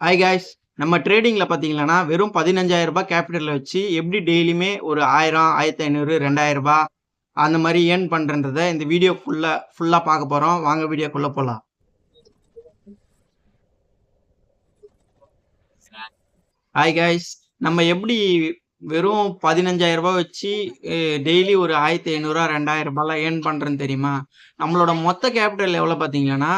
Hi guys நம்ம ட்ரேடிங்கில் பார்த்தீங்கன்னா வெறும் பதினஞ்சாயிரம் ரூபாய் கேபிட்டலில் வச்சு எப்படி டெய்லியுமே ஒரு ஆயிரம் ஆயிரத்தி ஐநூறு ரெண்டாயிரம் ரூபாய் அந்த மாதிரி ஏர்ன் பண்ணுறன்றத இந்த வீடியோக்குள்ளே ஃபுல்லாக பார்க்க போகிறோம் வாங்க வீடியோக்குள்ளே போகலாம் ஹாய் காய்ஸ் நம்ம எப்படி வெறும் பதினஞ்சாயிரம் ரூபாய் வச்சு டெய்லி ஒரு ஆயிரத்தி ஐநூறுரூவா ரெண்டாயிரம் ரூபாய்லாம் ஏர்ன் பண்ணுறேன்னு தெரியுமா? நம்மளோட மொத்த கேபிட்டல் எவ்வளோ பார்த்தீங்கன்னா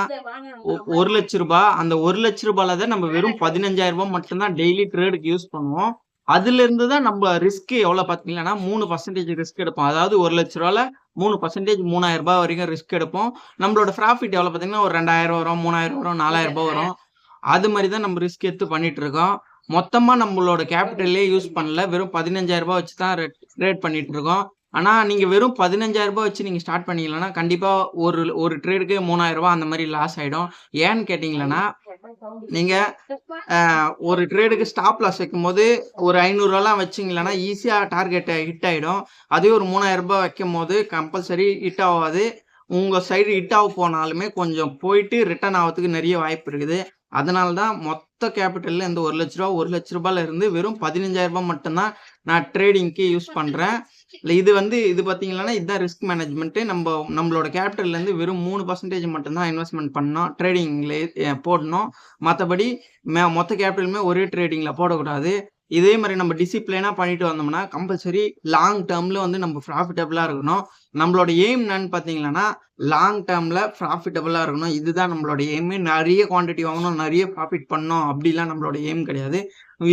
ஒரு லட்ச ரூபாய். அந்த ஒரு லட்ச ரூபாயில் தான் நம்ம வெறும் பதினஞ்சாயிரம் ரூபாய் மட்டும்தான் டெய்லி ட்ரேடுக்கு யூஸ் பண்ணுவோம். அதுலேருந்து தான் நம்ம ரிஸ்க் எவ்வளோ பார்த்தீங்கன்னா மூணு பர்சன்டேஜ் ரிஸ்க் எடுப்போம். அதாவது ஒரு லட்ச ரூபாயில் மூணு பர்சன்டேஜ் மூணாயிரம் ரூபாய் வரைக்கும் ரிஸ்க் எடுப்போம். நம்மளோட ப்ராஃபிட் எவ்வளோ பார்த்தீங்கன்னா ஒரு ரெண்டாயிரம் வரும் மூணாயிரம் வரும் நாலாயிரம் ரூபாய் வரும். அது மாதிரி தான் நம்ம ரிஸ்க் எடுத்து பண்ணிட்டு இருக்கோம். மொத்தமா நம்மளோட கேபிட்டல்லே யூஸ் பண்ணல. வெறும் பதினஞ்சாயிரம் ரூபாய் வச்சு தான் ட்ரேட் பண்ணிட்டு இருக்கோம். ஆனா நீங்க வெறும் பதினஞ்சாயிரம் ரூபாய் வச்சு நீங்க ஸ்டார்ட் பண்ணீங்கன்னா கண்டிப்பா ஒரு ஒரு ட்ரேடுக்கு மூணாயிரம் ரூபாய் அந்த மாதிரி லாஸ் ஆயிடும். ஏன்னு கேட்டீங்கன்னா நீங்க ஒரு ட்ரேடுக்கு ஸ்டாப் லாஸ் வைக்கும் போது ஒரு ஐநூறுரூவாலாம் வச்சிங்களன்னா ஈஸியாக டார்கெட் ஹிட் ஆகிடும் அதே ஒரு மூணாயிரம் ரூபாய் வைக்கும் போது கம்பல்சரி ஹிட் ஆகாது. உங்கள் சைடு ஹிட் ஆக போனாலுமே கொஞ்சம் போயிட்டு ரிட்டர்ன் ஆகிறதுக்கு நிறைய வாய்ப்பு இருக்குது. அதனால தான் மொத்த கேபிட்டலில் இந்த ஒரு லட்ச ரூபா ஒரு லட்ச ரூபாயில இருந்து வெறும் பதினஞ்சாயிரம் ரூபாய் மட்டும்தான் நான் ட்ரேடிங்க்கு யூஸ் பண்ணுறேன் இல்லை இது வந்து இது பார்த்தீங்கன்னா இதுதான் ரிஸ்க் மேனேஜ்மெண்ட்டு நம்ம நம்மளோட கேபிட்டல்லேருந்து வெறும் மூணு பர்சன்டேஜ் மட்டும்தான் இன்வெஸ்ட்மெண்ட் பண்ணோம். ட்ரேடிங்கில் போடணும். மற்றபடி மொத்த கேபிட்டலுமே ஒரே ட்ரேடிங்கில் போடக்கூடாது. இதே மாதிரி நம்ம டிசிப்ளினாக பண்ணிட்டு வந்தோம்னா கம்பல்சரி லாங் டேர்மில் வந்து நம்ம ப்ராஃபிட்டபுளாக இருக்கணும். நம்மளோட எய்ம் என்னன்னு பார்த்தீங்கன்னா லாங் டேர்மில் ப்ராஃபிட்டபுளாக இருக்கணும். இதுதான் நம்மளோட எய்மே நிறைய குவாண்டிட்டி வாங்கணும் நிறைய ப்ராஃபிட் பண்ணணும். அப்படிலாம் நம்மளோட எய்ம் கிடையாது.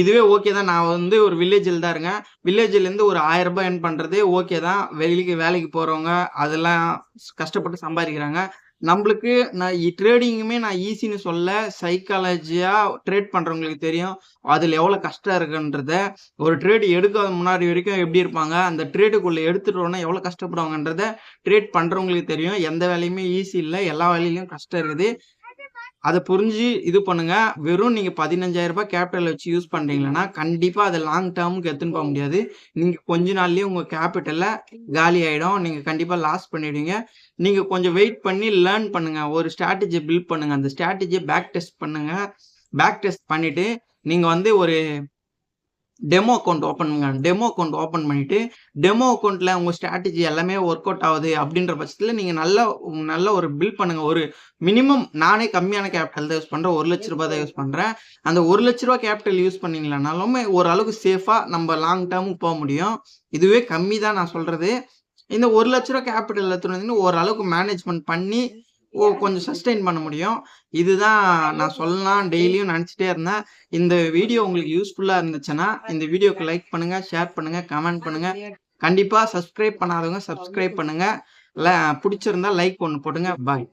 இதுவே ஓகே தான். நான் வந்து ஒரு வில்லேஜில் தான் இருக்கேன். வில்லேஜ்லேருந்து ஒரு ஆயிரம் ரூபாய் ஏர்ன் பண்ணுறதே ஓகே தான். வெளிக்கு வேலைக்கு போகிறவங்க அதெல்லாம் கஷ்டப்பட்டு சம்பாதிக்கிறாங்க. நம்மளுக்கு நான் ட்ரேடிங்குமே நான் ஈஸின்னு சொல்ல சைக்காலஜியாக ட்ரேட் பண்ணுறவங்களுக்கு தெரியும் அதில் எவ்வளோ கஷ்டம் இருக்குன்றத. ஒரு ட்ரேடு எடுக்காத முன்னாடி வரைக்கும் எப்படி இருப்பாங்க? அந்த ட்ரேடுக்குள்ளே எடுத்துட்டோன்னா எவ்வளோ கஷ்டப்படுவாங்கன்றத ட்ரேட் பண்ணுறவங்களுக்கு தெரியும். எந்த வேலையுமே ஈஸி இல்லை. எல்லா வேலையிலையும் கஷ்டம் இருக்குது. அதை புரிஞ்சு இது பண்ணுங்க. வெறும் நீங்க பதினஞ்சாயிரம் ரூபாய் கேபிட்டல் வச்சு யூஸ் பண்றீங்கன்னா கண்டிப்பா அதை லாங் டேர்முக்கு எடுத்துன்னு போக முடியாது. நீங்க கொஞ்ச நாள்லயே உங்க கேபிட்டல்ல காலி ஆயிடும். நீங்க கண்டிப்பா லாஸ் பண்ணிடுவீங்க. நீங்க கொஞ்சம் வெயிட் பண்ணி லேர்ன் பண்ணுங்க. ஒரு ஸ்ட்ராட்டஜி பில்ட் பண்ணுங்க. அந்த ஸ்ட்ராட்டஜியை பேக் டெஸ்ட் பண்ணுங்க. பேக் டெஸ்ட் பண்ணிட்டு நீங்க வந்து ஒரு டெமோ அக்கௌண்ட் ஓப்பன் பண்ணுங்க. டெமோ அக்கௌண்ட் ஓப்பன் பண்ணிட்டு டெமோ அக்கௌண்ட்ல உங்க ஸ்ட்ராட்டஜி எல்லாமே ஒர்க் அவுட் ஆகுது அப்படின்ற பட்சத்தில் நீங்க நல்ல நல்ல ஒரு பில் பண்ணுங்க. ஒரு மினிமம் நானே கம்மியான கேபிட்டல் தான் யூஸ் பண்றேன். ஒரு லட்ச ரூபாய் தான் யூஸ் பண்றேன். அந்த ஒரு லட்ச ரூபாய் கேபிட்டல் யூஸ் பண்ணீங்களானாலுமே ஓரளவுக்கு சேஃபா நம்ம லாங் டேர்முக்கு போக முடியும். இதுவே கம்மி தான் நான் சொல்றது. இந்த ஒரு லட்ச ரூபாய் கேபிட்டல் எடுத்துட்டு வந்தீங்கன்னா ஓரளவுக்கு மேனேஜ்மெண்ட் பண்ணி கொஞ்சம் சஸ்டெயின் பண்ண முடியும். இதுதான் நான் சொல்லலாம். டெய்லியும் நினச்சிட்டே இருந்தேன். இந்த வீடியோ உங்களுக்கு யூஸ்ஃபுல்லாக இருந்துச்சுன்னா இந்த வீடியோக்கு லைக் பண்ணுங்கள் ஷேர் பண்ணுங்கள் கமெண்ட் பண்ணுங்கள் கண்டிப்பாக சப்ஸ்கிரைப் பண்ணாதவங்க சப்ஸ்கிரைப் பண்ணுங்கள் பிடிச்சிருந்தா லைக் ஒன்று போட்டுங்க பாய்